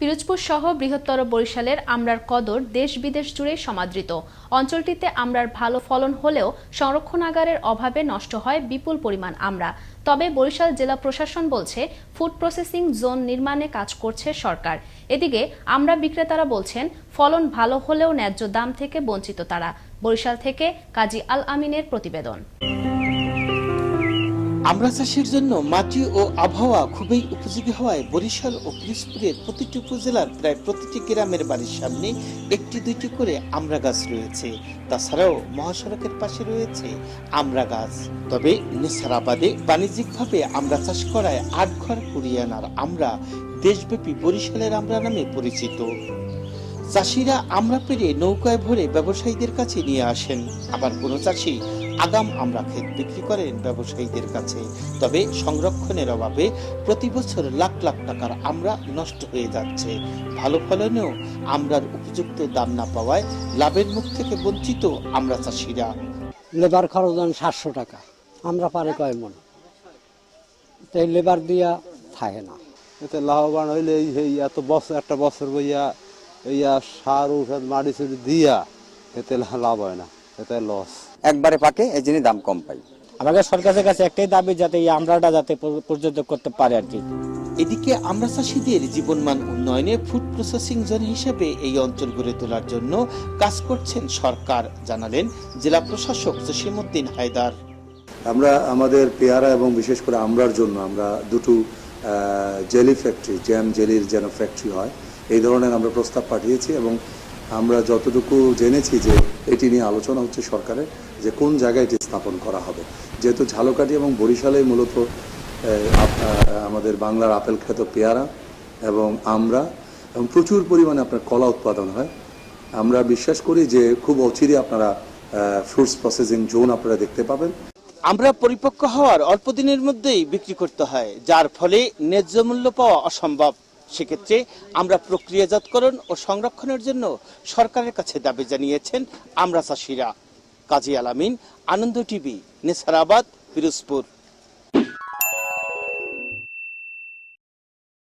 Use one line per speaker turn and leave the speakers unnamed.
পিরোজপুর সহ বৃহত্তর বরিশালের আমরার কদর দেশ বিদেশ জুড়ে সমাদৃত। অঞ্চলটিতে আমরার ভালো ফলন হলেও সংরক্ষণাগারের অভাবে নষ্ট হয় বিপুল পরিমাণ আমড়া তবে বরিশাল জেলা প্রশাসন বলছে, ফুড প্রসেসিং জোন নির্মাণে কাজ করছে সরকার। এদিকে আমড়া বিক্রেতারা বলছেন, ফলন ভালো হলেও ন্যায্য দাম থেকে বঞ্চিত তারা। বরিশাল থেকে কাজী আল আমিনের প্রতিবেদন।
আমড়া চাষের জন্য মাটি ও আবহাওয়া খুবই উপযোগী হওয়ায় বরিশাল ও পিরোজপুরের প্রতিটি উপজেলার প্রায় প্রতিটি গ্রামের বাড়ির সামনে একটি দুইটি করে আমড়া গাছ রয়েছে। তাছাড়াও মহাসড়কের পাশে রয়েছে আমড়া গাছ তবে নেসারাবাদে বাণিজ্যিকভাবে আমরা চাষ করায় আট ঘর কুড়িয়ানার আমড়া দেশব্যাপী বরিশালের আমরা নামে পরিচিত। চাষিরা আমড়া পেরে নৌকায় ভরে ব্যবসায়ীদের কাছে নিয়ে আসেন। আবার কোনো চাষি আগাম আমড়া ক্ষেত বিক্রি করেন ব্যবসায়ীদের কাছে। তবে সংরক্ষণের অভাবে প্রতি বছর লাখ লাখ টাকার আমড়া নষ্ট হয়ে যাচ্ছে। ভালো ফলনেও আমড়ার উপযুক্ত দাম না পাওয়ায় লাভের মুখ থেকে বঞ্চিত আমড়া চাষিরা।
লেবার খরচ দেন সাতশো টাকা। আমরা পারে কয় মন? তাই লেবার দিয়া থাকে না।
এতে লাভবান হইলে এই এই এত বছর একটা বছর বইয়া ইয়া সার ঔষধ মাটি দিয়া এতে লাভ হয় না এতে লস
একবারে পাকে এই জন্য দাম কম পাই।
আমাদের সরকারের কাছে একটাই দাবি যাতে এই আমরাটা যাতে পর- পর্যন্ত করতে পারে আর কি।
এদিকে আমড়া চাষিদের জীবনমান উন্নয়নে ফুড প্রসেসিং জোন হিসেবে এই অঞ্চল গড়ে তোলার জন্য কাজ করছেন সরকার জানালেন জেলা প্রশাসক জসিমউদ্দিন হায়দার।
আমরা আমাদের পেয়ারা এবং বিশেষ করে আমরার জন্য আমরা দুটো জেলি ফ্যাক্টরি জ্যাম জেলির যেন ফ্যাক্টরি হয় এই ধরনের আমরা প্রস্তাব পাঠিয়েছি এবং আমরা যতটুকু জেনেছি যে এটি নিয়ে আলোচনা হচ্ছে সরকারের যে কোন জায়গায় এটি স্থাপন করা হবে। যেহেতু ঝালকাঠি এবং বরিশালে মূলত আমাদের বাংলার আপেল খ্যাত পেয়ারা এবং আমরা, এবং প্রচুর পরিমাণে আপনার কলা উৎপাদন হয়। আমরা বিশ্বাস করি যে খুব অচিরে আপনারা ফ্রুটস প্রসেসিং জোন আপনারা দেখতে পাবেন।
আমরা পরিপক্ক হওয়ার অল্প দিনের মধ্যেই বিক্রি করতে হয়, যার ফলে ন্যায্য মূল্য পাওয়া অসম্ভব। সেক্ষেত্রে আমরা প্রক্রিয়াজাতকরণ ও সংরক্ষণের জন্য সরকারের কাছে দাবি জানিয়েছেন আমরা চাষিরা কাজী আলামিন, আনন্দ টিভি, নেসারাবাদ পিরোজপুর